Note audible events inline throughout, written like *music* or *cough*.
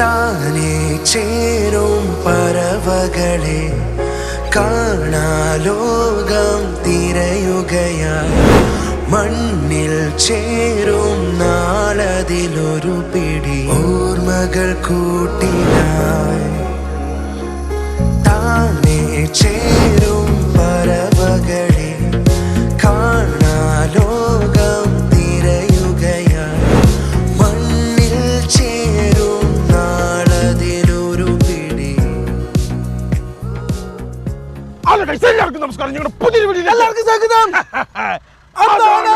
താനേ ചേരും പറവകളെ കാണാലോകം തിരയുകയായി മണ്ണിൽ ചേരും നാളതിലൊരു പിടി. ഓർമ്മകൾ കൂട്ടിനായി. താനേ ചേരും എല്ലാവർക്കും പുതിയ എല്ലാവർക്കും സ്വാഗതം. *laughs* അതാണ്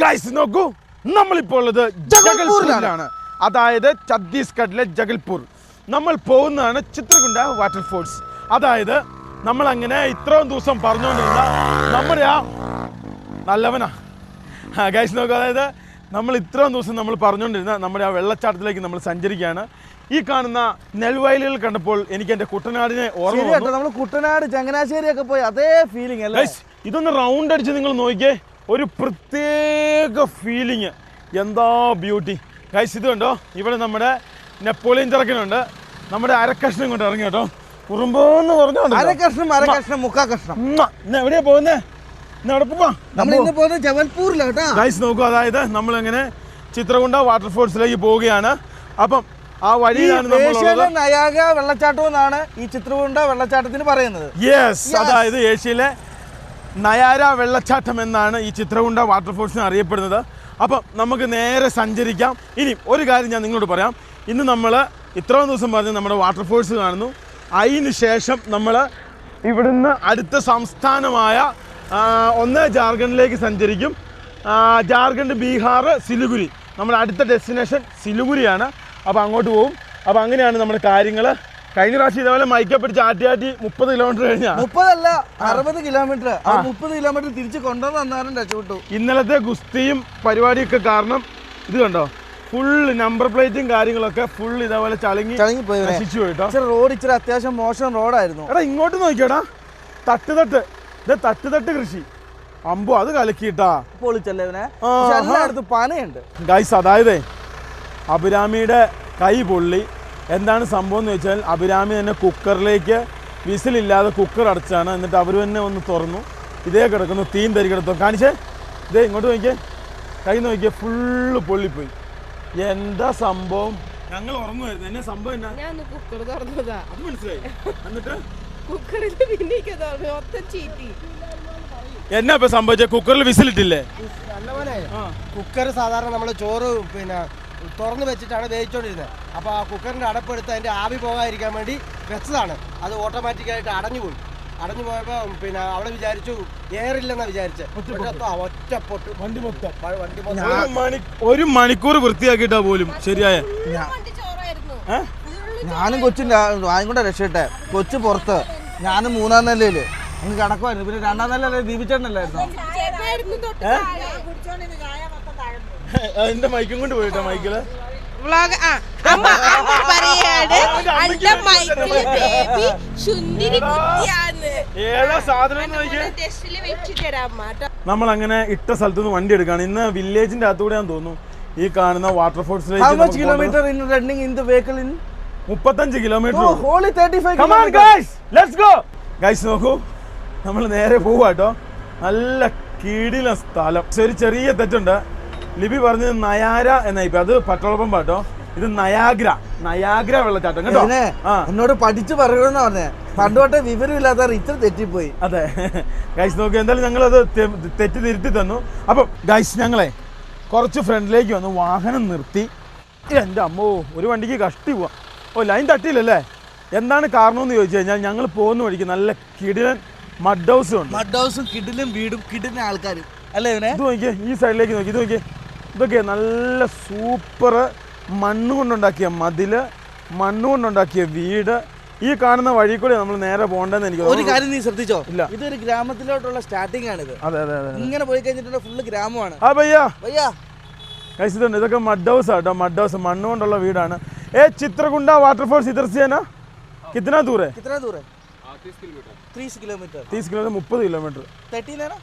ഗൈസ് നോക്കൂ. നമ്മളിപ്പോൾ ഉള്ളത് ജഗൽപൂരിലാണ്. അതായത് ഛത്തീസ്ഗഡിലെ ജഗൽപൂർ. നമ്മൾ പോകുന്നതാണ് ചിത്രകുണ്ട വാട്ടർഫോൾസ് അതായത് നമ്മൾ അങ്ങനെ ഇത്രയും ദിവസം പറഞ്ഞുകൊണ്ടിരുന്ന നമ്മുടെ ആ നല്ലവനാ. ഗൈസ് നോക്കുക അതായത് നമ്മൾ ഇത്രയും ദിവസം നമ്മൾ പറഞ്ഞുകൊണ്ടിരുന്ന നമ്മുടെ ആ വെള്ളച്ചാട്ടത്തിലേക്ക് നമ്മൾ സഞ്ചരിക്കുകയാണ്. ഈ കാണുന്ന നെൽവയലുകൾ കണ്ടപ്പോൾ എനിക്ക് എന്റെ കുട്ടനാടിനെ ഓർമ്മ നമ്മൾ കുട്ടനാട് ചങ്ങനാശ്ശേരി ഒക്കെ പോയി അതേ ഫീലിംഗ് അല്ലേ? ഇതൊന്ന് റൗണ്ട് അടിച്ച് നിങ്ങൾ നോക്കിയേ ഒരു പ്രത്യേക ഫീലിംഗ് എന്താ ബ്യൂട്ടി ഗൈസ് ഇത് കണ്ടോ? ഇവിടെ നമ്മുടെ നെപ്പോളിയൻ ചിറക്കനുണ്ട്. നമ്മുടെ അരക്കഷ്ണം കൊണ്ട് ഇറങ്ങി കേട്ടോ. കുറുമ്പോന്ന് പറഞ്ഞോ അരക്കഷ്ണം അരക്കഷ്ണം അര കഷ്ണം മുക്കാ കഷ്ണം എവിടെയാ പോകുന്നേ? ഗൈസ് നോക്കൂ അതായത് നമ്മൾ എങ്ങനെ ചിത്രകുണ്ട വാട്ടർഫോൾസിലേക്ക് പോവുകയാണ്. അപ്പം ആ വഴിയിലാണ് ഏഷ്യയിലെ നയാഗ വെള്ളച്ചാട്ടം എന്നാണ് ഈ ചിത്രകുണ്ട വെള്ളച്ചാട്ടത്തിന് പറയുന്നത്. യെസ് അതായത് ഏഷ്യയിലെ നയാര വെള്ളച്ചാട്ടം എന്നാണ് ഈ ചിത്രകുണ്ട വാട്ടർഫോൾസിന് അറിയപ്പെടുന്നത്. അപ്പം നമുക്ക് നേരെ സഞ്ചരിക്കാം. ഇനി ഒരു കാര്യം ഞാൻ നിങ്ങളോട് പറയാം. ഇന്ന് നമ്മൾ ഇത്രയും ദിവസം പറഞ്ഞ് നമ്മുടെ വാട്ടർഫോൾസ് കാണുന്നു. അതിന് ശേഷം നമ്മൾ ഇവിടുന്ന് അടുത്ത സംസ്ഥാനമായ ഒന്ന് ജാർഖണ്ഡിലേക്ക് സഞ്ചരിക്കും. ജാർഖണ്ഡ് ബീഹാർ സിലിഗുരി. നമ്മുടെ അടുത്ത ഡെസ്റ്റിനേഷൻ സിലിഗുരിയാണ്. അപ്പോൾ അങ്ങോട്ട് പോകും അപ്പോൾ അങ്ങനെയാണ് നമ്മുടെ കാര്യങ്ങൾ കഴിഞ്ഞ പ്രാവശ്യം ഇതേപോലെ മൈക്ക പിടിച്ച് ആട്ടി ആട്ടി മുപ്പത് കിലോമീറ്റർ കഴിഞ്ഞാൽ മുപ്പതല്ല അറുപത് കിലോമീറ്റർ ആ മുപ്പത് കിലോമീറ്റർ തിരിച്ച് കൊണ്ടുവന്ന് തന്നാലും രക്ഷപ്പെട്ടു. ഇന്നലത്തെ ഗുസ്തിയും പരിപാടിയൊക്കെ കാരണം ഇത് കണ്ടോ? ഫുൾ നമ്പർ പ്ലേറ്റും കാര്യങ്ങളൊക്കെ ഫുൾ ഇതേപോലെ ചളങ്ങി ചളങ്ങി പോയി നശിച്ചു പോയിട്ടോ റോഡ് ഇച്ചിരി അത്യാവശ്യം മോശം റോഡായിരുന്നു എടാ ഇങ്ങോട്ട് നോക്കിയടാ. തട്ട് തട്ട്. ഇത് തട്ട് തട്ട് കൃഷി. അമ്പു അത് കലക്കിയിട്ടാ. പൊളിച്ചല്ലേ ഇവനെ. എല്ലായിടത്തും പനയുണ്ട്. ഗൈസ് അതായത് അഭിരാമിയുടെ കൈ പൊള്ളി. എന്താണ് സംഭവം എന്ന് വെച്ചാൽ അഭിരാമി തന്നെ കുക്കറിലേക്ക് വിസിലില്ലാതെ കുക്കർ അടച്ചാണ്. എന്നിട്ട് അവർ തന്നെ ഒന്ന് തുറന്നു. ഇതേ കിടക്കുന്നു തീൻ തരി കിടത്തു കാണിച്ചേ? ഇതേ ഇങ്ങോട്ട് നോക്കിയേ. കൈ നോക്കിയേ ഫുള്ള് പൊള്ളിപ്പോയി. എന്താ സംഭവം? ഞങ്ങൾ ഉറങ്ങുമായിരുന്നു എന്നെ സംഭവം എന്നാ? ഞാൻ കുക്കർ തുറന്നതാ അത് മനസ്സിലായി. എന്നിട്ട്? കുക്കറിൽ മൊത്തം ചീറ്റി. എന്നാ ഇപ്പൊ സംഭവിച്ച? കുക്കറിൽ വിസിലിട്ടില്ലേ? കുക്കർ സാധാരണ നമ്മൾ ചോറ് പിന്നെ തുറന്നു വെച്ചിട്ടാണ് വേവിച്ചോണ്ടിരുന്നത് അപ്പോൾ ആ കുക്കറിന്റെ അടപ്പെടുത്ത് അതിന്റെ ആവി പോകാതിരിക്കാൻ വേണ്ടി വെച്ചതാണ്. അത് ഓട്ടോമാറ്റിക്കായിട്ട് അടഞ്ഞു പോയി. അടഞ്ഞു പോയപ്പോൾ പിന്നെ അവിടെ വിചാരിച്ചു വിചാരിച്ചത് പക്ഷേ ആ ഒറ്റ പൊട്ട്. വണ്ടി മൊത്തം. വണ്ടി ഒരു മണിക്കൂർ വൃത്തിയാക്കിയിട്ടാ പോലും ശരിയായ? ഞാനും കൊച്ചിന്റെ ആയും കൂടെ രക്ഷട്ടെ കൊച്ചു പുറത്ത്. ഞാനും മൂന്നാം നിലയിൽ. അങ്ങ് കിടക്കുമായിരുന്നു പിന്നെ രണ്ടാം നില ദീപിച്ചേട്ടനല്ലായിരുന്നോ? എന്റെ മൈക്കും കൊണ്ട് പോയിട്ടോ മൈക്കിൽ? വ്ളോഗ് ആ അമ്മ അമ്മ പറയാണ് ബേബി ടെസ്റ്റിൽ അമ്മ നമ്മൾ അങ്ങനെ ഇട്ട സ്ഥലത്ത് നിന്ന് വണ്ടി എടുക്കാണ്. ഇന്ന് വില്ലേജിന്റെ അകത്തൂടെ ഞാൻ തോന്നുന്നു. ഈ കാണുന്ന water ഫോൾസിലേക്ക് kilometre in running in the vehicle in മുപ്പത്തഞ്ച് kilometre holy thirty five guys let's go guys നോക്കൂ. നമ്മൾ നേരെ പോവാട്ടോ നല്ല കീടില സ്ഥലം. ഒരു ചെറിയ തെറ്റുണ്ട്. ലിപി പറഞ്ഞത് നയാര എന്ന ഇപ്പൊ അത് പെട്രോൾ പമ്പ് കേട്ടോ. ഇത് നയാഗ്ര. നയാഗ്ര വെള്ളച്ചാട്ടം. കേട്ടോ? എന്നോട് പഠിച്ചു പറയണമെന്ന് പറഞ്ഞേ. പണ്ട് തൊട്ടേ വിവരമില്ലാത്ത ഇത്ര തെറ്റിപ്പോയി. അതെ. ഗൈസ് നോക്കി. എന്തായാലും ഞങ്ങളത് അത് തെറ്റി തിരുത്തി തന്നു. അപ്പം ഗൈസ് ഞങ്ങളെ കുറച്ച് ഫ്രണ്ടിലേക്ക് വന്ന് വാഹനം നിർത്തി. എന്റെ അമ്മോ ഒരു വണ്ടിക്ക് കഷ്ടി പോവാം. ഓ ലൈൻ തട്ടിയില്ലല്ലേ? എന്താണ് കാരണം എന്ന് ചോദിച്ചു കഴിഞ്ഞാൽ ഞങ്ങൾ പോകുന്ന വഴിക്ക് നല്ല കിടിലൻ മഡ് ഹൗസും ഉണ്ട്. മഡ് ഹൗസും കിടിലും വീടും കിടിലും ആൾക്കാരും. അല്ലേ ഇവനെ? ഇത് നോക്കിയേ ഈ സൈഡിലേക്ക് നോക്കി ഇത് നോക്കിയേ. ഇതൊക്കെ നല്ല സൂപ്പർ മണ്ണ് കൊണ്ടുണ്ടാക്കിയ മതിൽ മണ്ണ് കൊണ്ടുണ്ടാക്കിയ വീട്. ഈ കാണുന്ന വഴി കൂടെ നമ്മൾ നേരെ പോകണ്ടെന്ന് എനിക്ക് ഒരു കാര്യം നീ ശ്രദ്ധിച്ചോ? ഇല്ല. ഇതൊരു ഗ്രാമത്തിലോട്ടുള്ള സ്റ്റാർട്ടിംഗ് ഇത് അതെ അതെ അതെ ഇങ്ങനെ പോയി കഴിഞ്ഞിട്ടുള്ള ഫുള്ള് ഗ്രാമമാണ്. ആ ഭയ്യാ വയ്യാ കഴിച്ചിട്ടുണ്ട് ഇതൊക്കെ മഡ് ഹൗസ് ആട്ടോ മഡ് ഹൗസ് മണ്ണ് കൊണ്ടുള്ള വീടാണ്. ഏ ചിത്രകുണ്ട വാട്ടർഫോൾസ് ഇതർ സേന कितना दूर है कितना दूर है तीस किलोमीटर तीस किलोमीटर മുപ്പത് കിലോമീറ്റർ തേർട്ടീൻ ആണ്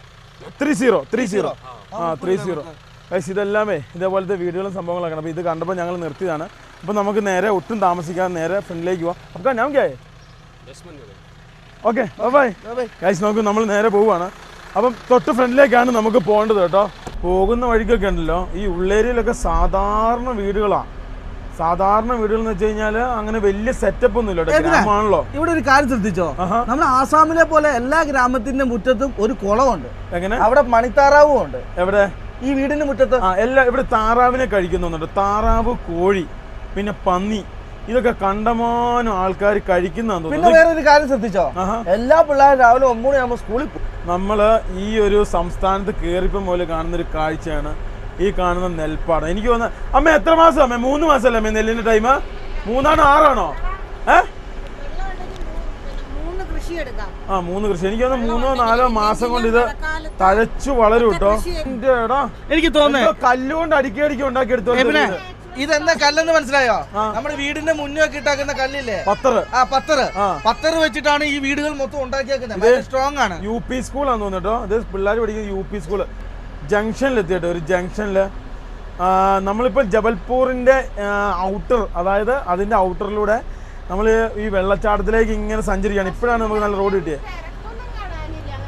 ത്രീ സീറോ ത്രീ സീറോ ആ ത്രീ സീറോ ഗൈസ് ഇതെല്ലാമേ ഇതേപോലത്തെ വീഡിയോകളും സംഭവങ്ങളൊക്കെ അപ്പോൾ ഇത് കണ്ടപ്പോൾ ഞങ്ങൾ നിർത്തിയതാണ് അപ്പോൾ നമുക്ക് നേരെ ഒട്ടും താമസിക്കാതെ നേരെ ഫ്രണ്ടിലേക്ക് പോവാം അപ്പോൾ ഞാൻ ക്യാ ഓക്കെ ബൈ ഗൈസ് നോക്കൂ നമ്മൾ നേരെ പോവുകയാണ് അപ്പം തൊട്ട് ഫ്രണ്ടിലേക്കാണ് നമുക്ക് പോകേണ്ടത് കേട്ടോ പോകുന്ന വഴിക്കൊക്കെ ഉണ്ടല്ലോ ഈ ഉള്ളേരിയയിലൊക്കെ സാധാരണ വീടുകളാണ് സാധാരണ വീടുകൾ എന്ന് വെച്ച് കഴിഞ്ഞാൽ അങ്ങനെ വലിയ സെറ്റപ്പ് ഒന്നും ഗ്രാമമാണല്ലോ. ഇവിടെ ഒരു കാര്യം ശ്രദ്ധിച്ചോ. നമ്മുടെ ആസാമിലെ പോലെ എല്ലാ ഗ്രാമത്തിന്റെ മുറ്റത്തും ഒരു കുളമുണ്ട് എങ്ങനെ? അവിടെ മണിത്താറാവും ഉണ്ട്. എവിടെ? ഈ വീടിന്റെ മുറ്റത്ത്. എല്ലാ ഇവിടെ താറാവിനെ കഴിക്കുന്നുണ്ട് താറാവ് കോഴി പിന്നെ പന്നി. ഇതൊക്കെ കണ്ടമാനം ആൾക്കാർ കഴിക്കുന്നതാന്ന് പിന്നെ വേറൊരു കാര്യം ശ്രദ്ധിച്ചോ? എല്ലാ പിള്ളേരും രാവിലെ ഒമ്പത് മണിയാകുമ്പോൾ സ്കൂളിൽ പോകും നമ്മൾ ഈ ഒരു സംസ്ഥാനത്ത് കയറിപ്പം പോലെ കാണുന്ന ഒരു കാഴ്ചയാണ് ഈ കാണുന്ന നെൽപ്പാടം. എനിക്ക് വന്ന അമ്മ എത്ര മാസം അമ്മ? മൂന്ന് മാസമല്ലേ അമ്മ നെല്ലിന്റെ ടൈം മൂന്നാണോ ആറാണോ? ഏ? മൂന്ന് കൃഷി എടുക്കാം. ആ മൂന്ന് കൃഷി. എനിക്ക് തോന്നുന്നു മൂന്നോ നാലോ മാസം കൊണ്ട് ഇത് തഴച്ചു വളരും കേട്ടോ. എനിക്ക് തോന്നുന്നു കല്ലുകൊണ്ട് അടിക്കടിക്ക് അടിക്കി ഉണ്ടാക്കി എടുത്തു പിന്നെ ഇതെന്താ കല്ലെന്ന് മനസ്സിലായോ? നമ്മുടെ വീടിന്റെ മുന്നേ ഇട്ടാക്കുന്ന കല്ലില്ലേ? പത്തറ്. ആ പത്തറ്. പത്തർ പത്തറ് വെച്ചിട്ടാണ് ഈ വീടുകൾ മൊത്തം ഉണ്ടാക്കിയേക്കുന്നത്. സ്ട്രോങ് ആണ്. യു പി സ്കൂളാന്ന് തോന്നുന്നു കേട്ടോ. ഇത് പിള്ളേർ പഠിക്കുന്ന യു പി സ്കൂൾ. ജംഗ്ഷനിൽ എത്തിയിട്ട് ഒരു ജംഗ്ഷനിൽ നമ്മളിപ്പോൾ ജബൽപൂറിന്റെ ഔട്ടർ അതായത് അതിന്റെ ഔട്ടറിലൂടെ നമ്മൾ ഈ വെള്ളച്ചാട്ടത്തിലേക്ക് ഇങ്ങനെ സഞ്ചരിക്കുകയാണ്. ഇപ്പോഴാണ് നമുക്ക് നല്ല റോഡ് കിട്ടിയത്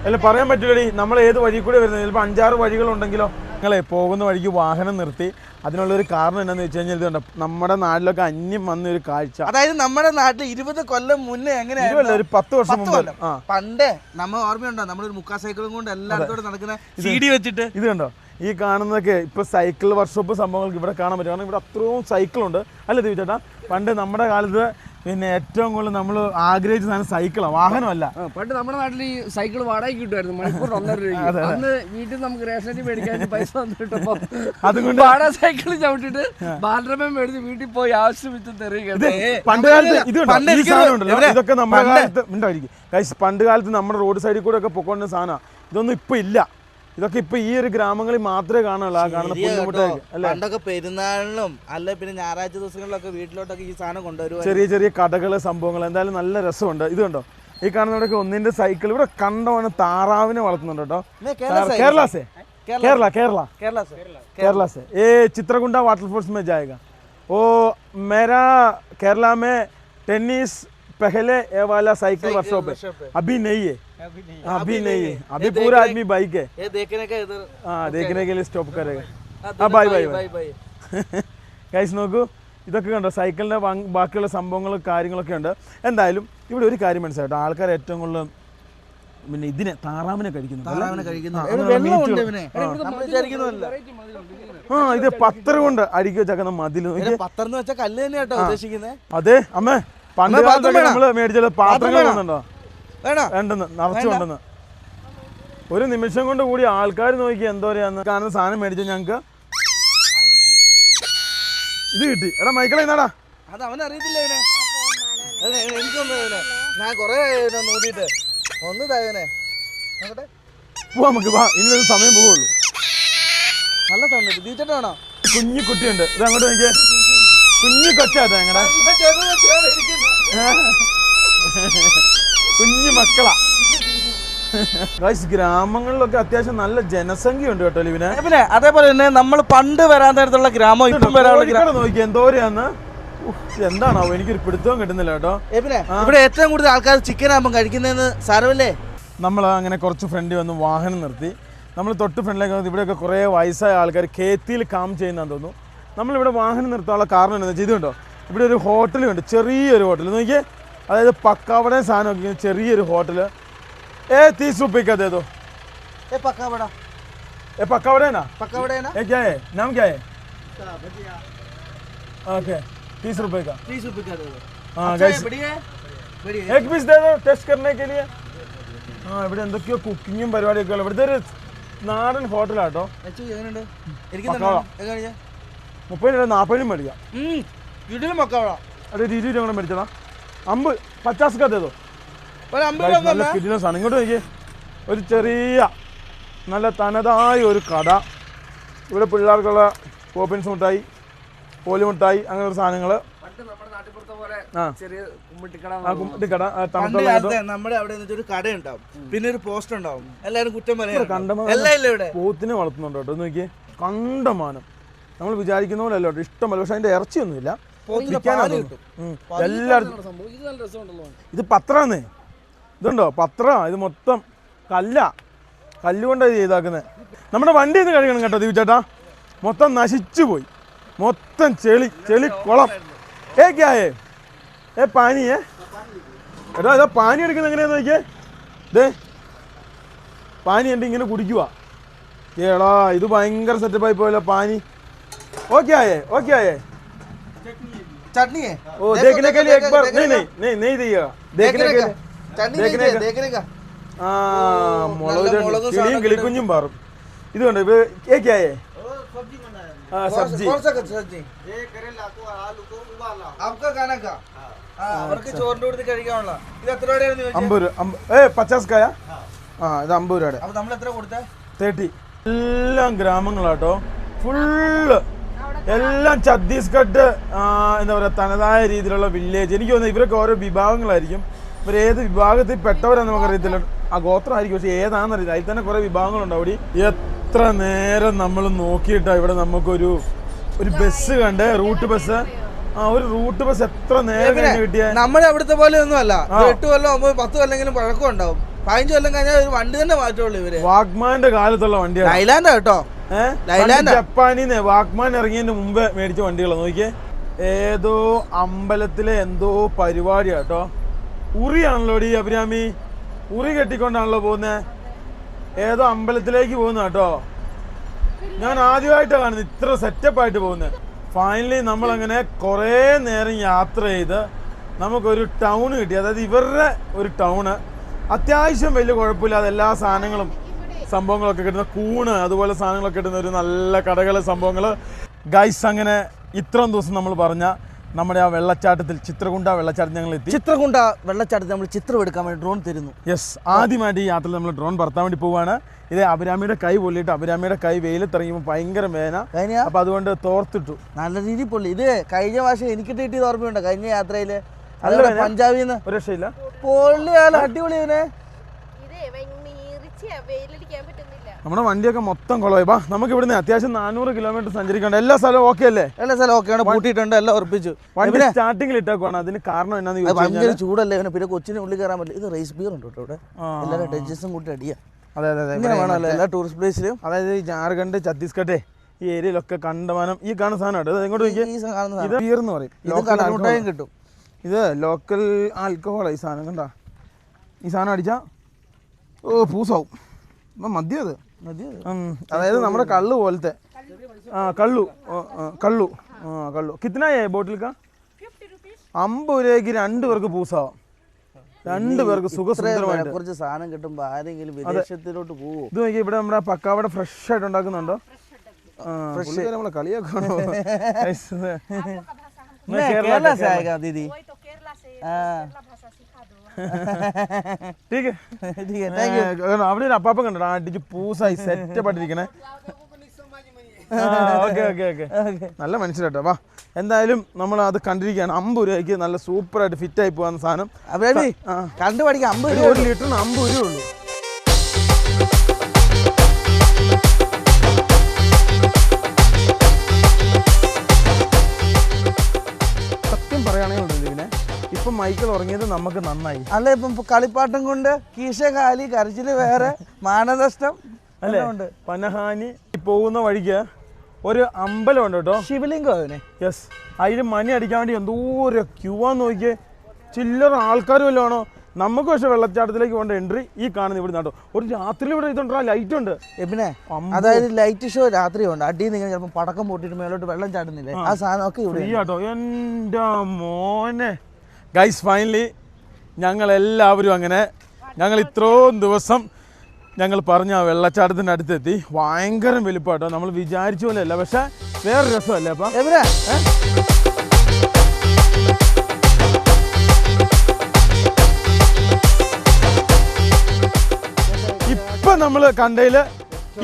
അല്ല പറയാൻ പറ്റില്ലടി നമ്മൾ ഏത് വഴി കൂടെ വരുന്നത്? ചിലപ്പോൾ അഞ്ചാറ് വഴികളുണ്ടെങ്കിലോ? നിങ്ങളെ പോകുന്ന വഴിക്ക് വാഹനം നിർത്തി. അതിനുള്ളൊരു കാരണം എന്താണെന്ന് വെച്ച് കഴിഞ്ഞാൽ ഇതുണ്ട് നമ്മുടെ നാട്ടിലൊക്കെ അന്യം വന്ന ഒരു കാഴ്ച. അതായത് നമ്മുടെ നാട്ടിൽ ഇരുപത് കൊല്ലം മുന്നേ എങ്ങനെയായിരുന്നു? ഒരു പത്ത് വർഷം മുമ്പ്. പണ്ടേ നമ്മൾ ഓർമ്മയുണ്ടോ? നമ്മളൊരു മുക്കാ സൈക്കിളും കൊണ്ട് എല്ലായിടത്തോടെ നടക്കുന്ന സീഡി വെച്ചിട്ട്. ഇത് കണ്ടോ? ഈ കാണുന്നതൊക്കെ ഇപ്പൊ സൈക്കിൾ വർക്ക്ഷോപ്പ് സംഭവങ്ങൾക്ക് ഇവിടെ കാണാൻ പറ്റും. കാരണം ഇവിടെ അത്രയും സൈക്കിളുണ്ട്. അല്ലേ ചേട്ടാ പണ്ട് നമ്മുടെ കാലത്ത് പിന്നെ ഏറ്റവും കൂടുതൽ നമ്മൾ ആഗ്രഹിച്ച സാധനം സൈക്കിളാണ് വാഹനമല്ല. പണ്ട് നമ്മുടെ നാട്ടിൽ ഈ സൈക്കിൾ വാടകയ്ക്ക് കിട്ടുമായിരുന്നു മണിക്കൂർ ഒന്നര രൂപ അന്ന് വീട്ടിൽ നമുക്ക് റേഷനറി മേടിക്കാൻ പൈസ വന്നു കിട്ടപ്പോ അതുകൊണ്ട് വാടക സൈക്കിൾ ചവിട്ടിട്ട് ബാലരമ മേടിച്ച് വീട്ടിൽ പോയി ആവശ്യം വിത്ത് തെറിയിക്കട്ടെ ഇതൊക്കെ നമ്മുടെ കാലത്ത് ഉണ്ടായിരിക്കും പണ്ട് കാലത്ത് നമ്മുടെ റോഡ് സൈഡിൽ കൂടെ ഒക്കെ പൊക്കോണ്ട സാധനം ഇതൊന്നും ഇപ്പൊ ഇല്ല. ഇതൊക്കെ ഇപ്പൊ ഈ ഒരു ഗ്രാമങ്ങളിൽ മാത്രമേ കാണുള്ളൂ. ആ കാണുന്ന പെരുന്നാളിനും അല്ലെ? പിന്നെ ഞായറാഴ്ച ദിവസങ്ങളിലൊക്കെ വീട്ടിലോട്ടൊക്കെ ഈ സാധനം കൊണ്ടുവരും ചെറിയ ചെറിയ കടകൾ സംഭവങ്ങൾ എന്തായാലും നല്ല രസമുണ്ട്. ഇത് കണ്ടോ? ഈ കാണുന്നവിടെയൊക്കെ ഒന്നിന്റെ സൈക്കിൾ ഇവിടെ കണ്ടോണ താറാവിനെ വളർത്തുന്നുണ്ട് കേട്ടോ. കേരളാസേ? കേരള. കേരള കേരളാസേ. ഏ ചിത്രകുണ്ട വാട്ടർഫോൾസ് മേ ജായക ഓ മേരാ കേരളാമേ ടെന്നീസ് मेरा केरला में टेनिस पहले ये वाला साइकिल वर्कशॉप workshop है है। अभी नहीं है अभी नहीं अभी नहीं है अभी ये पूरा देख आदमी बाइक है ये देखने का इधर हाँ देखने के लिए स्टॉप करेगा हाँ, हाँ bye bye bye bye guys നോക്കൂ ഇതൊക്കെ കണ്ടോ സൈക്കിളിൻ്റെ ബാക്കിയുള്ള സംഭവങ്ങളും കാര്യങ്ങളൊക്കെ ഉണ്ട് എന്തായാലും ഇവിടെ ഒരു കാര്യം മനസ്സിലായിട്ടോ ആൾക്കാർ ഏറ്റവും കൂടുതൽ പിന്നെ ഇതിനെ താറാവിനെ കഴിക്കുന്നു താറാവിനെ കഴിക്കുന്നു ആ, ഇവിടെ അങ്ങനെ വെള്ളമുണ്ട് മീറ്റുകൾ. ഇവനെ ആ. നമ്മൾ വിചാരിക്കുന്നതല്ല ആ ഇത് പത്തര കൊണ്ട് അടിക്കി വെച്ചേക്കുന്ന മതിൽ നോക്കി ഇവനെ പത്തെന്ന് വെച്ചാൽ കല്ല് തന്നെയാ കേട്ടോ ഉദ്ദേശിക്കുന്നത് അതെ അമ്മേ നമ്മൾ മേടിച്ചത് പാത്രങ്ങൾ ഒരു നിമിഷം കൊണ്ട് കൂടി ആൾക്കാർ നോക്കി എന്തോ പറയാന്ന് കാണുന്ന സാധനം മേടിച്ച ഞങ്ങക്ക് ഇത് കിട്ടി. എടാ മൈക്കിളെ എന്നാടാ അത് അവൻ അറിയത്തില്ല ഇവനെ. എനിക്കൊന്നും ഞാൻ കൊറേ നോക്കിയിട്ട്. ഒന്ന് നോക്കട്ടെ. പോവാ നമുക്ക് വാ. ഇനി സമയം പോവുള്ളൂ നല്ല സൗണ്ട് ദീച്ചിട്ടാണോ കുഞ്ഞു കുട്ടിയുണ്ട് ഇത് അങ്ങോട്ട് നോക്കിയേ. കുഞ്ഞു കൊച്ചാട്ടോ ഞങ്ങടെ കുഞ്ഞു മക്കളാ. ഗൈസ് ഗ്രാമങ്ങളിലൊക്കെ അത്യാവശ്യം നല്ല ജനസംഖ്യ ഉണ്ട് കേട്ടോ ലിവിനെ. പിന്നെ അതേപോലെ തന്നെ നമ്മൾ പണ്ട് വരാൻ നേരത്തുള്ള ഗ്രാമം ഇപ്പം വരാനുള്ള നോക്കി എന്തോരാന്ന് എന്താണോ എന്താണാവോ എനിക്കൊരു പിടുത്തവും കിട്ടുന്നില്ല കേട്ടോ. ഇവിടെ ഏറ്റവും കൂടുതൽ ആൾക്കാർ ചിക്കൻ ആകുമ്പോൾ കഴിക്കുന്നതെന്ന് സാരമല്ലേ? നമ്മൾ അങ്ങനെ കുറച്ച് ഫ്രണ്ട് വന്ന് വാഹനം നിർത്തി. നമ്മൾ തൊട്ട് ഫ്രണ്ടിലേക്ക് വന്നത് ഇവിടെയൊക്കെ കുറേ വയസ്സായ ആൾക്കാർ കേത്തിയിൽ കാം ചെയ്യുന്നതെന്ന് തോന്നുന്നു. നമ്മളിവിടെ വാഹനം നിർത്താനുള്ള കാരണം വെച്ചാൽ ഇതുണ്ടോ ഇവിടെ ഒരു ഹോട്ടലുണ്ട് ചെറിയൊരു ഹോട്ടൽ നോക്കിയേ അതായത് പക്കാവടയും സാധനമൊക്കെ ഇങ്ങനെ ചെറിയൊരു ഹോട്ടൽ ഏ തീസ് റുപ്യക്ക് അതേ ദോ ഏ പക്കാവട ए पकौड़े ना പക്കാവട ये क्या है नाम क्या है ओके तीस रुपए का तीस रुपए का दे दो हाँ अच्छा है, guys बढ़िया है बढ़िया है एक पीस दे दो ടെസ്റ്റ് करने के लिए ആ ഇവിടെ എന്തൊക്കെയോ കുക്കിങ്ങും പരിപാടിയൊക്കെ ഉള്ള ഇവിടുത്തെ ഒരു നാടൻ ഹോട്ടലാട്ടോ അച്ചു എങ്ങനെയുണ്ട് പക്കാവട. എങ്ങനെയാ മുപ്പത് രൂപ നാൽപ്പതിനും മേടിക്കാം അത് ഒരു ഇരുപത് മേടിച്ചതാ അമ്പത് ഇങ്ങോട്ട് നോക്കിയേ. ഒരു ചെറിയ നല്ല തനതായ ഒരു കട. ഇവിടെ പിള്ളേർക്കുള്ള പോപ്പിൻസ് മിഠായി പോലി മിഠായി അങ്ങനെയുള്ള സാധനങ്ങൾ നമ്മുടെ കുമ്മിട്ടിക്കട അവിടെ ഒരു കട ഉണ്ടാവും പിന്നെ ഒരു പോസ്റ്റ് ഉണ്ടാവും. എല്ലാരും കുറ്റം പറയാം എല്ലാം ഇല്ല ഇവിടെ? പോത്തിനെ വളർത്തുന്നുണ്ട് കേട്ടോ. നോക്കിയേ. കണ്ടമാനം. നമ്മൾ വിചാരിക്കുന്ന പോലെ അല്ലോട്ടോ ഇഷ്ടമല്ല പക്ഷെ അതിന്റെ ഇറച്ചിയൊന്നുമില്ല. എല്ലായിടത്തും ഇത് ഇത് പത്രാന്നേ. ഇതുണ്ടോ? പത്ര. ഇത് മൊത്തം കല്ല. കല്ലുകൊണ്ടാണ് ഇത് ചെയ്താക്കുന്നത് നമ്മുടെ വണ്ടി ഒന്ന് കഴുകണം കേട്ടോ ദീപ് ചേട്ടാ. മൊത്തം നശിച്ചു പോയി. മൊത്തം ചെളി ചെളി കുളം. ഏ ക്യായേ ഏ? പാനിയേ എടാ ഇതാ പാനി എടുക്കുന്നത് എങ്ങനെയാന്ന് നോക്കിയേ. ദേ പാനി എന്റെ ഇങ്ങനെ കുടിക്കുക ഏടാ ഇത് ഭയങ്കര സെറ്റപ്പായി പോയല്ലോ പാനി. ഓക്കെ ആയേ ഓക്കെ ആയേ चटनी है ओ देखने के लिए एक बार नहीं नहीं नहीं नहीं दिएगा देखने के लिए चटनी देखने देखने का देखने का ആ മുളക് നല്ല മുളകും കിളിയും സാധനം കിളിക്കുഞ്ഞും പാറും ഇത് കണ്ടോ ഇത് കേക്കായേ ആ സബ്ജി कौन सा सब्जी आपका खाना का ആ അവർക്ക് ചോറിന്റെ കൂടെ കഴിക്കാനുള്ള ഇത് എത്ര രൂപയായിരുന്നു ചോദിച്ചത്? അമ്പത് രൂപ അമ്പ- ഏ പച്ചാസ് കായ ആ ഇത് അമ്പത് രൂപയുടെ അപ്പൊ നമ്മൾ എത്ര കൊടുത്തേ തേർട്ടി എല്ലാം ഗ്രാമങ്ങളാട്ടോ ഫുള്ള് എല്ലാം ഛത്തീസ്ഗഡ് എന്താ പറയുക തനതായ രീതിയിലുള്ള വില്ലേജ് എനിക്ക് തോന്നുന്നു ഇവരൊക്കെ ഓരോ വിഭാഗങ്ങളായിരിക്കും. ഇവർ ഏത് വിഭാഗത്തിൽ പെട്ടവരാന്ന് നമുക്കറിയത്തില്ല. ആ ഗോത്രമായിരിക്കും. പക്ഷെ ഏതാണെന്നറിയില്ല. അതിൽ തന്നെ കുറേ വിഭാഗങ്ങളുണ്ട്. അവിടെ എത്ര നേരം നമ്മൾ നോക്കിയിട്ട് ഇവിടെ നമുക്കൊരു ഒരു ബസ് കണ്ടേ? റൂട്ട് ബസ് ആ ഒരു റൂട്ട് ബസ് എത്ര നേരം കിട്ടിയ? നമ്മുടെ അവിടുത്തെ പോലെ ഒന്നും അല്ല എട്ട് കൊല്ലം ഒമ്പത് പത്ത് കൊല്ലെങ്കിലും പഴക്കം ഉണ്ടാവും പതിനഞ്ച് കൊല്ലം കഴിഞ്ഞാൽ ഒരു വണ്ടി തന്നെ മാറ്റുള്ളൂ ഇവർ. വാഗ്മാന്റെ കാലത്തുള്ള വണ്ടിയാണ് കേട്ടോ? ലൈലാൻഡാ. പണ്ട് ജപ്പാനിന്ന് വാഗ്മാൻ ഇറങ്ങിയതിന് മുമ്പ് മേടിച്ച വണ്ടികളാണ് നോക്കിയേ. ഏതോ അമ്പലത്തിലെ എന്തോ പരിപാടിയാ കേട്ടോ. ഉറിയാണല്ലോ ഈ അഭിരാമി. ഉറി കെട്ടിക്കൊണ്ടാണല്ലോ പോകുന്നത് ഏതോ അമ്പലത്തിലേക്ക് പോകുന്ന കേട്ടോ. ഞാൻ ആദ്യമായിട്ടാണ് കാണുന്നത്. ഇത്ര സെറ്റപ്പ് ആയിട്ട് പോകുന്നത് ഫൈനലി നമ്മൾ അങ്ങനെ കുറേ നേരം യാത്ര ചെയ്ത് നമുക്കൊരു ടൗൺ കിട്ടി. അതായത് ഇവരുടെ ഒരു ടൗണ്. അത്യാവശ്യം വലിയ കുഴപ്പമില്ലാതെ എല്ലാ സാധനങ്ങളും സംഭവങ്ങളൊക്കെ കിട്ടുന്ന കൂണ് അതുപോലെ സാധനങ്ങളൊക്കെ കിട്ടുന്ന ഒരു നല്ല കടകൾ സംഭവങ്ങൾ ഗൈസ് അങ്ങനെ ഇത്രയും ദിവസം നമ്മൾ പറഞ്ഞ നമ്മുടെ ആ വെള്ളച്ചാട്ടത്തിൽ ചിത്രകുണ്ട വെള്ളച്ചാട്ടത്തിൽ ഞങ്ങൾ എത്തി. ചിത്രകുണ്ട വെള്ളച്ചാട്ടത്തിൽ നമ്മൾ ചിത്രം എടുക്കാൻ വേണ്ടി ഡ്രോൺ തരുന്നു. യെസ് ആദ്യമായിട്ട് ഈ യാത്രയിൽ നമ്മൾ ഡ്രോൺ പറത്താൻ വേണ്ടി പോവാണ്. ഇത് അഭിരാമിയുടെ കൈ പൊള്ളിയിട്ട് അഭിരാമിയുടെ കൈ വെയിലത്തിറങ്ങിയപ്പോൾ ഭയങ്കര വേന അപ്പം അതുകൊണ്ട് തോർത്തിട്ടു. നല്ല രീതിയിൽ പൊള്ളി. ഇത് കഴിഞ്ഞ പ്രാവശ്യം എനിക്ക് കിട്ടിയത് ഓർമ്മയുണ്ട്? കഴിഞ്ഞ യാത്രയിൽ? പഞ്ചാബിൽ നിന്ന് ഒരു രക്ഷയില്ല. പൊള്ളിയാലോ അടിപൊളി ഇവനെ. നമ്മുടെ വണ്ടിയൊക്കെ മൊത്തം ബാ നമുക്ക് ഇവിടുന്ന് അത്യാവശ്യം നാനൂറ് കിലോമീറ്റർ സഞ്ചരിക്കണ്ട. എല്ലാ സ്ഥലവും ഓക്കെ അല്ലേ? എല്ലാ സ്ഥലവും ഓക്കെയാണ് പൂട്ടിയിട്ടുണ്ട് എല്ലാം ഉറപ്പിച്ചു. വണ്ടി സ്റ്റാർട്ടിംഗിൽ സ്റ്റാർട്ടിങ്ങിൽ ഇട്ടേക്കുവാണ്. അതിന് കാരണം എന്നാന്ന് ഭയങ്കര ചൂടല്ലേ ഇവനെ? പിന്നെ കൊച്ചിന് ഉള്ളിൽ കയറാൻ പറ്റില്ല. ഇത് റേസ് ബിയർ ഉണ്ട് കേട്ടോ ഇവിടെ. എല്ലാവരും ഡജസും കൂട്ടി അടിയാ. അതെ അതെ അതെ. ഇങ്ങനെ വേണമല്ലോ എല്ലാ ടൂറിസ്റ്റ് പ്ലേസിലും അതായത് ഈ ജാർഖണ്ഡ് ഛത്തീസ്ഗഡ് ഈ ഏരിയയിലൊക്കെ കണ്ടമാനം ഈ കാണുന്ന സാധനം കേട്ടോ ഇങ്ങോട്ട് ഇത് ബിയർ എന്ന് പറയും. കിട്ടും. ഇത് ലോക്കൽ ആൽക്കഹോളാണ് ഈ സാധനം കണ്ടാ? ഈ സാധനം അടിച്ചാ? ഓ പൂസാവും. അപ്പം മദ്യം അത്? മതി അത്. ഉം, അതായത് നമ്മുടെ കള്ളു പോലത്തെ. ആ കള്ളു. കള്ളു. ആ കള്ളു. കിത്തനായേ ബോട്ടിൽ കാ അമ്പത് രൂപയ്ക്ക് രണ്ടു പേർക്ക് പൂസാവാം. രണ്ടു പേർക്ക് സുഖസുന്ദരമായിട്ട് കുറച്ച് സാധനം കിട്ടുമ്പോൾ ആരെങ്കിലും വിദേശത്തിലോട്ട് പോകും ഇത് നോക്കി ഇവിടെ നമ്മുടെ പക്കാവട ഫ്രഷ് ആയിട്ട് ഉണ്ടാക്കുന്നുണ്ടോ ഫ്രഷ്. നമ്മളെ കളിയാക്കണോ *laughs* मैं केरला से आएगा दीदी वही तो केरला से हाँ केरला भाषा सिखा दो ठीक है ठीक है थैंक यू ഏ, അവിടെ ഒരു അപ്പാപ്പൻ കണ്ടോ അടിച്ച് പൂസായി സെറ്റ് ആയിട്ടിരിക്കണേ ഓക്കെ ഓക്കെ ഓക്കെ നല്ല മനസ്സിലാട്ടോ വാ എന്തായാലും നമ്മൾ അത് കണ്ടിരിക്കുകയാണ് അമ്പത് രൂപയ്ക്ക് നല്ല സൂപ്പറായിട്ട് ഫിറ്റ് ആയി പോകാൻ സാധനം അബേബി കണ്ടു പഠിക്കാം അമ്പത് ഒരു രൂപ ഒരു ലിറ്ററിന് അമ്പത് രൂപ ഉള്ളൂ മൈക്കിൾ ഉറങ്ങിയത് നമുക്ക് നന്നായി. അല്ല ഇപ്പം കളിപ്പാട്ടം കൊണ്ട് കീശ കാലി കരച്ചിൽ വേറെ മാനദഷ്ടം അല്ലേ? പനഹാനി പോകുന്ന വഴിക്ക് ഒരു അമ്പലം ഉണ്ട് കേട്ടോ. ശിവലിംഗം അതിന്. യെസ് അതിന് മണി അടിക്കാൻ വേണ്ടി എന്തോ ഒരു ക്യൂ ആന്ന് നോക്കിയേ. ചില്ലറ ആൾക്കാർ വല്ലതും ആണോ? നമുക്ക് പക്ഷെ വെള്ളച്ചാട്ടത്തിലേക്ക് പോകേണ്ട എൻട്രി ഈ കാണുന്ന ഇവിടെ കേട്ടോ. ഒരു രാത്രി ഇവിടെ ഇതുണ്ടോ ലൈറ്റ് ഉണ്ട്. പിന്നെ അതായത് ലൈറ്റ് ഷോ രാത്രി ഉണ്ട്. അടിയിൽ നിന്ന് ചിലപ്പോൾ പടക്കം പൊട്ടിയിട്ട് മേലോട്ട് വെള്ളം ചാടുന്നില്ലേ? ആ. സാധനമൊക്കെ ഇവിടെ കേട്ടോ എന്റെ മോനെ. ഗൈസ് ഫൈനലി ഞങ്ങളെല്ലാവരും അങ്ങനെ ഞങ്ങൾ ഇത്രയും ദിവസം ഞങ്ങൾ പറഞ്ഞ ആ വെള്ളച്ചാട്ടത്തിന്റെ അടുത്തെത്തി. ഭയങ്കര വലിപ്പാട്ടോ നമ്മൾ വിചാരിച്ച പോലെ അല്ല പക്ഷെ വേറെ രസമല്ലേ അപ്പം? എവിടെ? ഇപ്പം നമ്മൾ കണ്ടതിൽ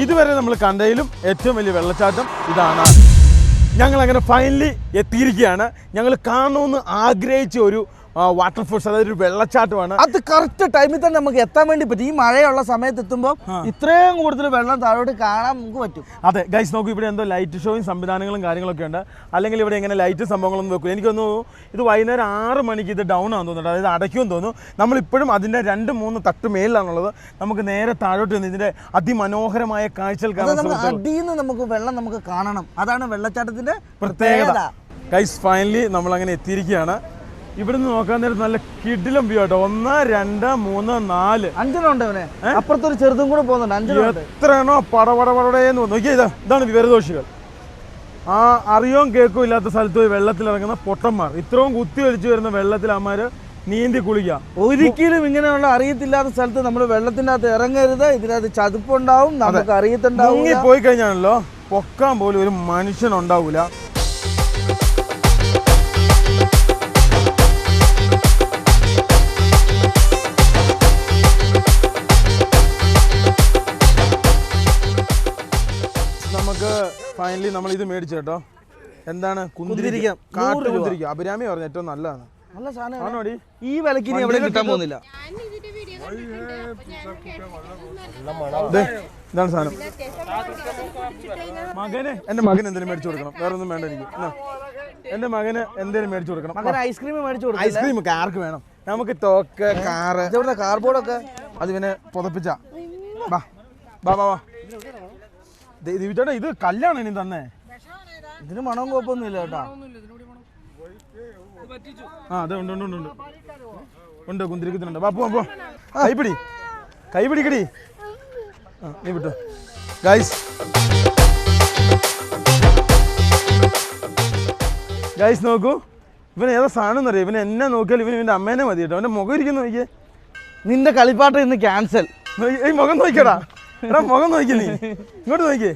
ഇതുവരെ നമ്മൾ കണ്ടതിലും ഏറ്റവും വലിയ വെള്ളച്ചാട്ടം ഇതാണ്. ഞങ്ങൾ അങ്ങനെ ഫൈനലി എത്തിയിരിക്കുകയാണ്. ഞങ്ങൾ കാണണമെന്ന് ആഗ്രഹിച്ച ഒരു വാട്ടർഫോൾസ് അതായത് ഒരു വെള്ളച്ചാട്ടമാണ്. അത് കറക്റ്റ് ടൈമിൽ തന്നെ നമുക്ക് എത്താൻ വേണ്ടി പറ്റും. ഈ മഴയുള്ള സമയത്ത് എത്തുമ്പോൾ ഇത്രയും കൂടുതൽ വെള്ളം താഴോട്ട് കാണാൻ നമുക്ക് പറ്റും. അതെ ഗൈസ് നോക്കൂ ഇവിടെ എന്തോ ലൈറ്റ് ഷോയും സംവിധാനങ്ങളും കാര്യങ്ങളൊക്കെ ഉണ്ട്. അല്ലെങ്കിൽ ഇവിടെ ഇങ്ങനെ ലൈറ്റ് സംഭവങ്ങളൊന്നും വെക്കും എനിക്ക് തോന്നുന്നു ഇത് വൈകുന്നേരം ആറ് മണിക്ക് ഇത് ഡൗൺ ആണെന്ന് തോന്നുന്നുണ്ട്. അതായത് അടയ്ക്കുമെന്ന് തോന്നുന്നു. നമ്മളിപ്പോഴും അതിന്റെ രണ്ട് മൂന്ന് തട്ട് മേലിലാണുള്ളത്. നമുക്ക് നേരെ താഴോട്ട് നിന്ന് ഇതിന്റെ അതിമനോഹരമായ കാഴ്ചകൾ കാണാൻ. അടിയിൽ നമുക്ക് വെള്ളം നമുക്ക് കാണണം. അതാണ് വെള്ളച്ചാട്ടത്തിന്റെ പ്രത്യേകത. പ്രത്യേകത. ഗൈസ് ഫൈനലി നമ്മളങ്ങനെ എത്തിയിരിക്കുകയാണ്. ഇവിടുന്ന് നോക്കാൻ നേരം നല്ല കിടിലം വ്യൂ ആട്ടോ. ഒന്ന് രണ്ട് മൂന്ന് നാല്. അഞ്ചെണ്ണുണ്ട് അവനെ അപ്പുറത്തൊരു ചെറുതും കൂടെ പോകുന്നുണ്ട്. അഞ്ചെണ്ണുണ്ട് എത്രയാണോ പടപടപടേന്ന് നോക്കിയാ ഇതാ ഇതാണ് വിവരദോഷികൾ. ആ അറിയോ കേക്കോ ഇല്ലാത്ത സ്ഥലത്ത് പോയി വെള്ളത്തിലിറങ്ങുന്ന പൊട്ടന്മാർ. ഇത്രയും കുത്തി ഒലിച്ചു വരുന്ന വെള്ളത്തിൽ അമ്മമാര് നീന്തി കുളിക്കുക ഒരിക്കലും ഇങ്ങനെയുള്ള അറിയത്തില്ലാത്ത സ്ഥലത്ത് നമ്മൾ വെള്ളത്തിന്റെ അകത്ത് ഇറങ്ങരുത്. ഇതിനകത്ത് ചതുപ്പുണ്ടാവും. നമുക്ക് അറിയത്തുണ്ടാവും പോയി കഴിഞ്ഞാണല്ലോ പൊക്കാൻ പോലും ഒരു മനുഷ്യൻ ഫൈനലി നമ്മൾ ഇത് മേടിച്ചു കേട്ടോ. എന്താണ്? കുന്തിരിക്കം. കാട്ടു. കുന്തിരിക്കം. അഭിരാമി പറഞ്ഞു ഏറ്റവും നല്ലതാണ്. നല്ല സാധനം ആണോടി? ഈ വിലക്ക് ഇനി എവിടെ കിട്ടാൻ പോകുന്നില്ല. ഞാൻ ഇതിന്റെ വീഡിയോ കണ്ടിട്ടുണ്ട് അപ്പൊ ഞാൻ കേട്ടിട്ടുണ്ട്. ദേ, ഇതാണ് സാധനം. മകന്. എന്റെ മകന് എന്തെങ്കിലും മേടിച്ചു കൊടുക്കണം. വേറെ ഒന്നും വേണ്ട എനിക്ക്. എന്റെ മകന് എന്തെങ്കിലും മേടിച്ചു കൊടുക്കണം. അങ്ങനെ ഐസ്ക്രീം മേടിച്ചു കൊടുക്കണം ഐസ്ക്രീം ഒക്കെ ആർക്ക് വേണം? നമുക്ക് തോക്ക് കാറ്. ഇതെവിടെ കാർബോർഡൊക്കെ അത് പിന്നെ പുതപ്പിച്ച. വാ. വാ വാ വാ. ദിവിച്ചേട്ടാ ഇത് കല്ലാണ് ഇനി തന്നെ. ഇതിന് മണവും കുഴപ്പമൊന്നുമില്ല ചേട്ടാ ആ അതെ ഉണ്ട് ഉണ്ട് ഉണ്ട് ഉണ്ട്. കുന്തിരിക്കുന്നുണ്ട് കുന്തിരിക്കത്തിനുണ്ട്. വാ പോവാം പോ. കൈപിടി. കൈ പിടിക്കടി ആ നീ വിട്ടോ. ഗൈസ് ഗൈസ് നോക്കൂ. ഇവൻ ഏതാ സാധനം എന്നറിയാം? ഇവൻ എന്നെ നോക്കിയാൽ ഇവൻ ഇവന്റെ അമ്മേനെ മതി കേട്ടോ. അവന്റെ മുഖം ഇരിക്കുന്നു നോക്കിയേ. നിന്റെ കളിപ്പാട്ടം ഇന്ന് ക്യാൻസൽ ഈ മുഖം നോക്കിയടാ. എടാ മുഖം നോക്കി നീ. ഇങ്ങോട്ട് നോക്കിയേ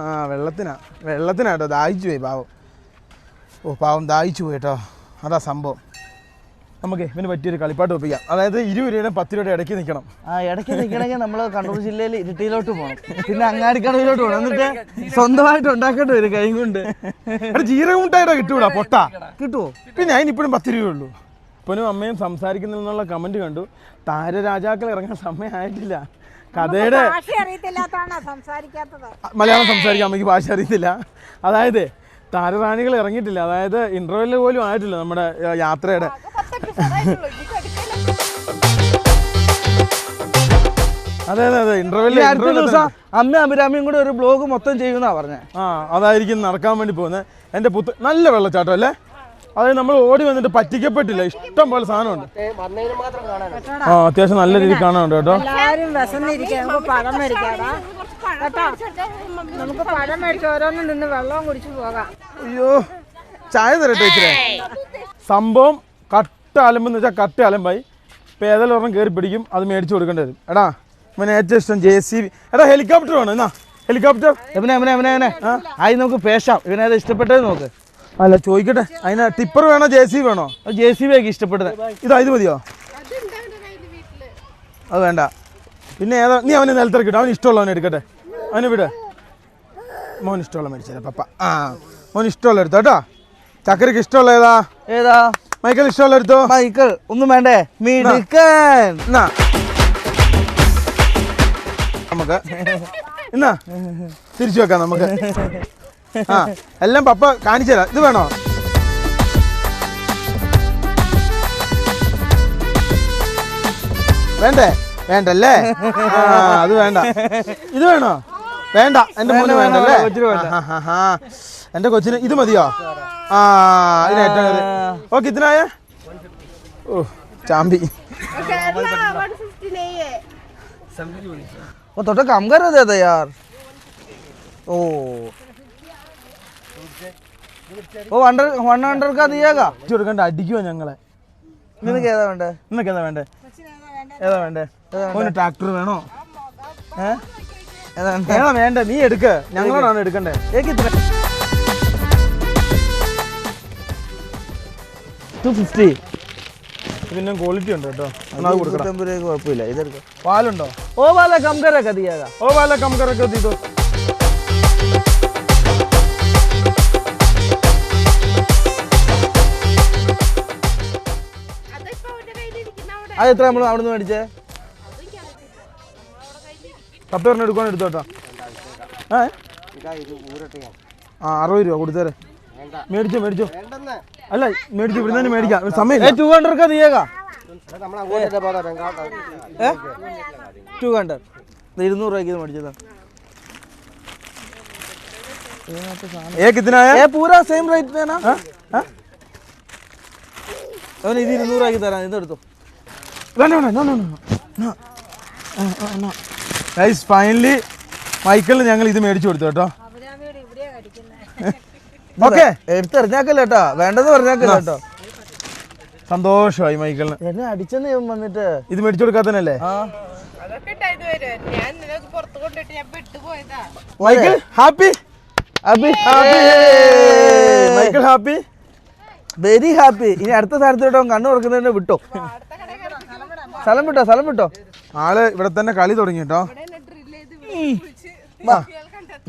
ആ വെള്ളത്തിനാ. വെള്ളത്തിനാ കേട്ടോ. ദാഹിച്ചു പോയി പാവം. ഓ പാവം ദാഹിച്ചു പോയി കേട്ടോ. അതാ സംഭവം. നമുക്ക് ഇവന് പറ്റിയൊരു കളിപ്പാട്ട് ഒപ്പിക്കാം. അതായത് ഇരുപത് രൂപയുടെ പത്ത് രൂപയുടെ ഇടയ്ക്ക് നിൽക്കണം. ആ ഇടയ്ക്ക് നിൽക്കണമെങ്കിൽ നമ്മൾ കണ്ണൂർ ജില്ലയിൽ ഇരിട്ടിയിലോട്ട് പോകണം. പിന്നെ അങ്ങാടിക്കടവിലോട്ട് പോകണം. എന്നിട്ട് സ്വന്തമായിട്ട് ഉണ്ടാക്കേണ്ടി വരും കൈ കൊണ്ട്. ജീരക മുട്ടായിട്ടാ കിട്ടൂടാ പൊട്ട. കിട്ടുമോ പിന്നെ അതിനിപ്പോഴും പത്ത് രൂപയുള്ളൂ ഇപ്പനും അമ്മയും സംസാരിക്കുന്നുള്ള കമന്റ് കണ്ടു. താരരാജാക്കൾ ഇറങ്ങാൻ സമയമായിട്ടില്ല. കഥയുടെ ഭാഷ അറിയത്തില്ലാത്തതാണോ സംസാരിക്കാത്തത്? മലയാളം സംസാരിക്കാൻ അമ്മയ്ക്ക് ഭാഷ അറിയത്തില്ല. അതായത് താരറാണികൾ ഇറങ്ങിയിട്ടില്ല. അതായത് ഇന്റർവെൽ പോലും ആയിട്ടില്ല നമ്മുടെ യാത്രയുടെ. അതെ അതെ അതെ ഇനി ഇന്റർവെൽ അടുത്ത ദിവസം അമ്മ അഭിരാമിയും കൂടെ ഒരു ബ്ലോഗ് മൊത്തം ചെയ്യുന്നാ പറഞ്ഞേ. ആ അതായിരിക്കും നടക്കാൻ വേണ്ടി പോകുന്നത്. എന്റെ പുത്ത് നല്ല വെള്ളച്ചാട്ടം അല്ലേ? അതായത് നമ്മൾ ഓടി വന്നിട്ട് പറ്റിക്കപ്പെട്ടില്ല. ഇഷ്ടം പോലെ സാധനമുണ്ട്. ആ അത്യാവശ്യം നല്ല രീതിയിൽ കാണാനുണ്ട് കേട്ടോ. പഴം മേടിക്കാടാ കേട്ടോ. നമുക്ക് പഴം മേടിച്ച് ഓരോന്നും നിന്ന് വെള്ളവും കുടിച്ച് പോകാം. അയ്യോ ചായ തരട്ടെ ഇച്ചിരി. സംഭവം കട്ട അലമ്പെന്ന് വെച്ചാൽ കട്ട അലമ്പായി. ഇപ്പം ഏതെങ്കിലും ഒരെണ്ണം കയറി പിടിക്കും അത് മേടിച്ചു കൊടുക്കേണ്ടി വരും. എടാ ഇവന് ഏറ്റവും ഇഷ്ടം ജെ സി ബി. എടാ ഹെലികോപ്റ്റർ വേണം? എന്നാ ഹെലികോപ്റ്റർ? എവനെ എവനെ എവനെ എവനെ ആയി നമുക്ക് പേശാം. ഇവനേത് ഇഷ്ടപ്പെട്ടത് നോക്ക്. അല്ല ചോദിക്കട്ടെ. അതിന് ടിപ്പർ വേണോ ജെ സി വേണോ? ജെ സി ബി ഒക്കെ ഇഷ്ടപ്പെട്ടത് ഇതാ ഇത് മതിയോ? അത് വേണ്ട. പിന്നെ ഏതാ? നീ അവനെ നിലത്തിറക്കിട്ടോ അവന് ഇഷ്ടമുള്ളവനെ എടുക്കട്ടെ. അവന് വിട്. മോൻ ഇഷ്ടമുള്ള മേടിച്ചത് പപ്പ. ആ മോൻ ഇഷ്ടമുള്ള എടുത്തോ കേട്ടോ? ചക്കരക്ക് ഇഷ്ടമുള്ള ഏതാ? ഏതാ? മൈക്കൽ ഇഷ്ടമുള്ള എടുത്തോ? മൈക്കിൾ ഒന്നും വേണ്ടേ? മിടുക്കൻ. എന്നാ. നമുക്ക്. എന്നാ തിരിച്ചു വെക്കാം നമുക്ക്. എല്ലാം പപ്പ കാണിച്ചു തരാം ഇത് വേണോ വേണ്ടേ വേണ്ടല്ലേ ആ അത് വേണ്ട ഇത് വേണോ വേണ്ട എന്റെ മോന് വേണ്ട, വേണ്ടല്ലേ വേണ്ട, കൊച്ചിന് വേണ്ട. ആ, ആ, ആ. എന്റെ കൊച്ചിന് ഇത് മതിയോ ആ ഇതിന് ഏറ്റവും ഓക്കെ ഇതിനായ ഓ ചാമ്പി കേരള വൺ ഫിഫ്റ്റി നെയ്യ് वो थोड़ा कम कर रहे थे यार ओ ഓ ഹൺഡ്രഡ് വൺ ഹൺഡ്രഡ് കാ അടിക്കുവാ ഞങ്ങളെ. നിനക്ക് ഏതാ വേണ്ടേ? നിനക്ക് ഏതാ വേണ്ടേ? ഏതാ വേണ്ടേ? ട്രാക്ടർ വേണോ? ഏതാ വേണ്ട? നീ എടുക്ക. ഞങ്ങളോടാണ് എടുക്കണ്ടേ. പിന്നെ ക്വാളിറ്റി ഉണ്ട് കേട്ടോ. പാലുണ്ടോ? ഓ വാല കംകരൊക്കെ ദിയേഗാ ഓ വാല കംകരൊക്കെ ദീതോ അത് എത്ര നമ്മൾ അവിടെ നിന്ന് മേടിച്ചേ പത്ത് പറഞ്ഞ എടുക്കാൻ എടുത്തോട്ടോ ഏ? ആ അറുപത് രൂപ കൊടുത്തേരെ. മേടിച്ചോ മേടിച്ചോ. അല്ല മേടിച്ചു ഇവിടുന്ന് തന്നെ മേടിക്കാം. സമയം ടു ഹൺഡ്രഡ് ഒക്കെ നീയേക്കാ. ഏ? ടു ഹൺഡ്രഡ് ഇരുന്നൂറ് രൂപയ്ക്ക് ഇത് മേടിച്ചതാ. തേനാ അവൻ ഇത് ഇരുന്നൂറ് രൂപയ്ക്ക് തരാം. ഇത് എടുത്തു വേണ്ട വേണ്ട no no no guys finally മൈക്കിളിന് ഞങ്ങൾ ഇത് മേടിച്ചു കൊടുത്തു കേട്ടോ. *laughs* ഓക്കെ കേട്ടോ? വേണ്ടെന്ന് പറഞ്ഞാക്കല്ല കേട്ടോ? സന്തോഷമായി മൈക്കിളിന്. എന്നെ അടിച്ചെന്ന് വന്നിട്ട്. ഇത് മേടിച്ചു കൊടുക്കാത്തനല്ലേ ഹാപ്പി? അബി മൈക്കിൾ ഹാപ്പി? വെരി ഹാപ്പി ഇനി അടുത്ത സ്ഥലത്തോട്ടോ അവൻ കണ്ണു തുറക്കുന്നതിന് വിട്ടോ സ്ഥലം വിട്ടോ സ്ഥലം വിട്ടോ. ആൾ ഇവിടെ തന്നെ കളി തുടങ്ങി കേട്ടോ.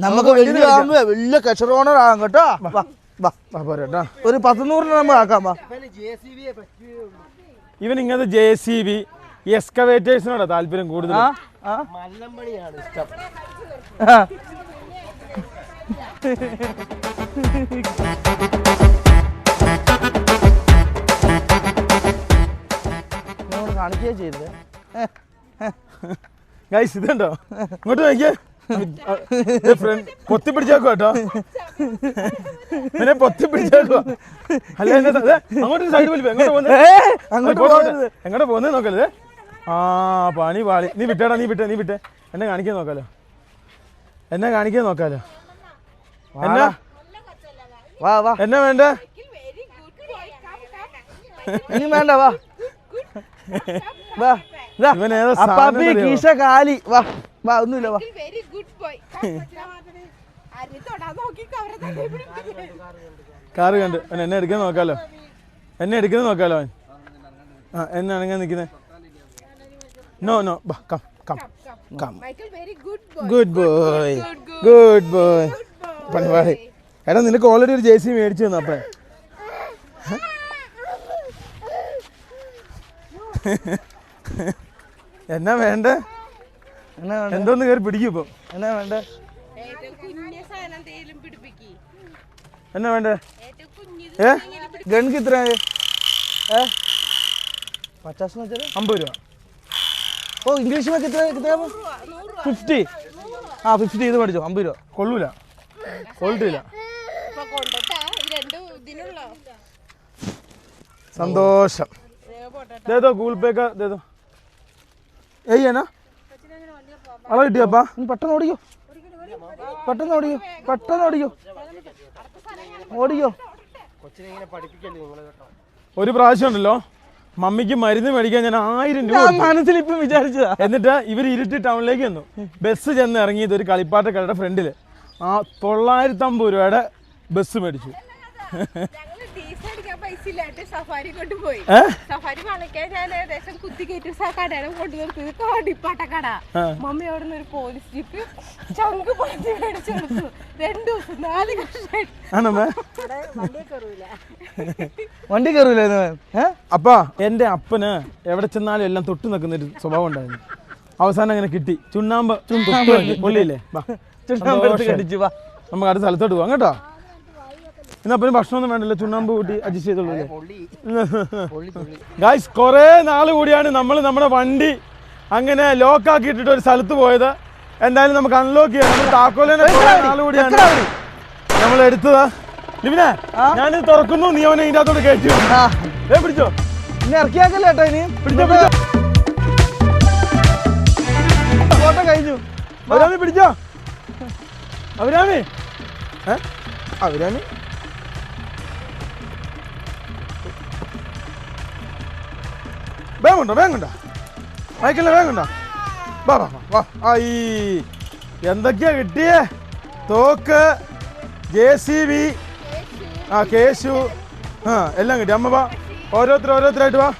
നമുക്ക് വലിയ ആകുമ്പോ വലിയ കച്ചറോണർ ആകാം കേട്ടോ. വാ വാ വാ, ഒരു പത്തുനൂറിന് നമുക്ക് ആക്കാം വാ. ഇവൻ ഇങ്ങനത്തെ ജെ സി ബി എക്സ്കവേറ്റേഴ്സിനോടാ താല്പര്യം കൂടുതൽ ഇഷ്ടം. *laughs* കാണിക്കുകയോ ചെയ്തത്. *laughs* ഗൈസ് ഇതുണ്ടോ? ഇങ്ങോട്ട് നോക്കിയേ. ഫ്രണ്ട് പൊത്തി പിടിച്ചേക്കോ കേട്ടോ. എന്നെ പൊത്തി പിടിച്ചേക്കോ. അല്ല എന്നെ അങ്ങോട്ട് സൈഡ് വലിപ്പം എങ്ങോട്ട് പോകുന്നത്? എങ്ങോട്ട് പോകുന്നത്? നോക്കല്ലേ ആ പണി പാളി. നീ വിട്ടേടാ നീ വിട്ടേ നീ വിട്ടേ. എന്നെ കാണിക്കാൻ നോക്കാലോ. എന്നെ കാണിക്കാൻ നോക്കാലോ. എന്നാ? വാ വാ. എന്നാ വേണ്ട? Very good boy come come ഇനി വേണ്ട വാ. *laughs* അപ്പാപ്പി സാധനം കീശ കാലി. വാ വാ ഒന്നുമില്ല വാ. വെരി ഗുഡ് ബോയ് കാറ് കണ്ട്. അവൻ എന്നെ എടുക്കാൻ നോക്കാലോ. എന്നെ എടുക്കുന്ന നോക്കാലോ അവൻ. ആ എന്നെ അണങ്ങാൻ നിൽക്കുന്നത് നോ നോ ബാ come come come Michael very good boy good boy good boy പണിപാടി എടാ നിനക്ക് ഓൾറെഡി ഒരു ജേഴ്സി മേടിച്ചു തന്നു അപ്പേ *laughs* എന്നാ വേണ്ടേ? എന്തോന്ന് കയറി പിടിക്കൂപ്പോ എന്നാ വേണ്ടേ? എന്നാ വേണ്ടേ? ഏ? ഗണ്ക്ക് ഇത്ര പച്ചാസ് അമ്പത് രൂപ. ഓ ഇംഗ്ലീഷ് ഫിഫ്റ്റി. ആ ഫിഫ്റ്റി ഇത് മേടിച്ചോ. അമ്പത് രൂപ. കൊള്ളൂല. ക്വാളിറ്റി സന്തോഷം. കൊണ്ടിട്ടാ दो गूगल पे का दे दो यही है ना അളവ് കിട്ടിയപ്പാ നീ പെട്ടെന്ന് ഓടിക്കോ. പെട്ടെന്ന് ഓടിക്കോ. പെട്ടെന്ന് നിങ്ങൾ കേട്ടോ ഒരു പ്രാവശ്യം ഉണ്ടല്ലോ. മമ്മിക്ക് മരുന്ന് മേടിക്കാൻ ഞാൻ ആയിരം രൂപ. മനസ്സിൽ ഇപ്പം വിചാരിച്ചതാ. എന്നിട്ട് ഇവർ ഇരുട്ടി ടൗണിലേക്ക് വന്നു. ബസ് ചെന്ന് ഇറങ്ങിയത് ഒരു കളിപ്പാട്ട കടയുടെ ഫ്രണ്ടിൽ ആ തൊള്ളായിരത്തമ്പത് രൂപയുടെ ബസ് മേടിച്ചു. സഫാരി വളയ്ക്കാൻ ഞാൻ ഏകദേശം കുത്തി കയറ്റി ആ കടയുടെ കൊണ്ടു നിർത്തിയത് കോടിപ്പാട്ട കട. മമ്മി അവിടെ നിന്ന് ഒരു പോലീസ് ജീപ്പ് ചങ്ക് പൊളിച്ച് മേടിച്ചെടുത്തു രണ്ടു ദിവസം നാല് കഷ്ണം ആണമ്മേ വണ്ടി കയറൂല. അപ്പാ എന്റെ അപ്പന് എവിടെ ചെന്നാലും എല്ലാം തൊട്ട് നിൽക്കുന്ന ഒരു സ്വഭാവം ഉണ്ടായിരുന്നു. അവസാനം അങ്ങനെ കിട്ടി. ചുണ്ണാമ്പ്. പൊള്ളിയില്ലേ? വാ. നമുക്ക് അടുത്ത സ്ഥലത്തോട്ട് പോവാം കേട്ടോ. ഇന്ന് അപ്പം ഭക്ഷണമൊന്നും വേണ്ടല്ലോ. ചുണ്ണാമ്പ് കൂട്ടി അഡ്ജസ്റ്റ് ചെയ്തോളൂ ഗായ്സ് കുറേ നാൾ കൂടിയാണ് നമ്മൾ നമ്മുടെ വണ്ടി അങ്ങനെ ലോക്ക് ആക്കിയിട്ടിട്ട് ഒരു സ്ഥലത്ത് പോയത്. എന്തായാലും നമുക്ക് അൺലോക്ക് ചെയ്യാം. നമ്മൾ താക്കോലിനെ നാൾ കൂടിയാണ്. നമ്മൾ എടുത്തത്. ലിവിനെ ഞാൻ തുറക്കുന്നു. നീ അവനെ ഇതിന്റെ അകത്തോട്ട് കയറ്റി ഏ പിടിച്ചോ. ഇനി ഇറക്കിയാക്കല്ലേ ഏട്ടാ ഇനി? പിടിച്ചോ പിടിച്ചോ. കഴിഞ്ഞു. അവരാമി പിടിച്ചോ. അവരാമി ഏ? അവരാമി വേഗമുണ്ടോ വേഗമുണ്ടോ? മൈക്കിളിന് വേഗമുണ്ടോ? വാ വാ വാ, വാ. ആയി. എന്തൊക്കെയാ കിട്ടിയേ? തോക്ക് ജെ സി ബി ആ കേശു ആ എല്ലാം കിട്ടി. അമ്മ വാ. ഓരോരുത്തർ ഓരോരുത്തരായിട്ട് വാ.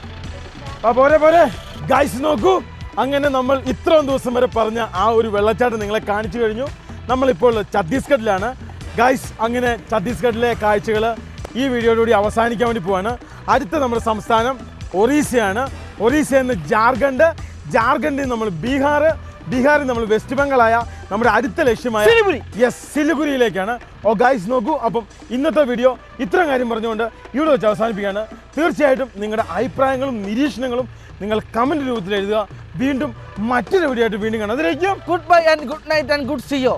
ആ പോരെ പോരെ. ഗൈസ് നോക്കൂ. അങ്ങനെ നമ്മൾ ഇത്രയും ദിവസം വരെ പറഞ്ഞ ആ ഒരു വെള്ളച്ചാട്ടം നിങ്ങളെ കാണിച്ചു കഴിഞ്ഞു. നമ്മളിപ്പോൾ ഛത്തീസ്ഗഡിലാണ്. ഗൈസ് അങ്ങനെ ഛത്തീസ്ഗഡിലെ കാഴ്ചകൾ ഈ വീഡിയോയിലൂടെ അവസാനിക്കാൻ വേണ്ടി പോവാണ്. അടുത്ത നമ്മുടെ സംസ്ഥാനം ഒറീസയാണ്. ഒറീസയിൽ നിന്ന് ജാർഖണ്ഡ്. ജാർഖണ്ഡിൽ നിന്ന് നമ്മൾ ബീഹാർ ബീഹാറിൽ നമ്മൾ വെസ്റ്റ് ബംഗാളായ നമ്മുടെ അടുത്ത ലക്ഷ്യമായ സിലിഗുരി. യെസ് സിലിഗുരിയിലേക്കാണ്. ഓ ഗൈസ് നോക്കൂ. അപ്പം ഇന്നത്തെ വീഡിയോ ഇത്രയും കാര്യം പറഞ്ഞുകൊണ്ട് ഇവിടെ വെച്ച് അവസാനിപ്പിക്കുകയാണ്. തീർച്ചയായിട്ടും നിങ്ങളുടെ അഭിപ്രായങ്ങളും നിരീക്ഷണങ്ങളും നിങ്ങൾ കമന്റ് രൂപത്തിൽ എഴുതുക. വീണ്ടും മറ്റൊരു വീഡിയോ ആയിട്ട് വീണ്ടും കാണാം. അതിലേക്കും good bye and good night and good സിയോ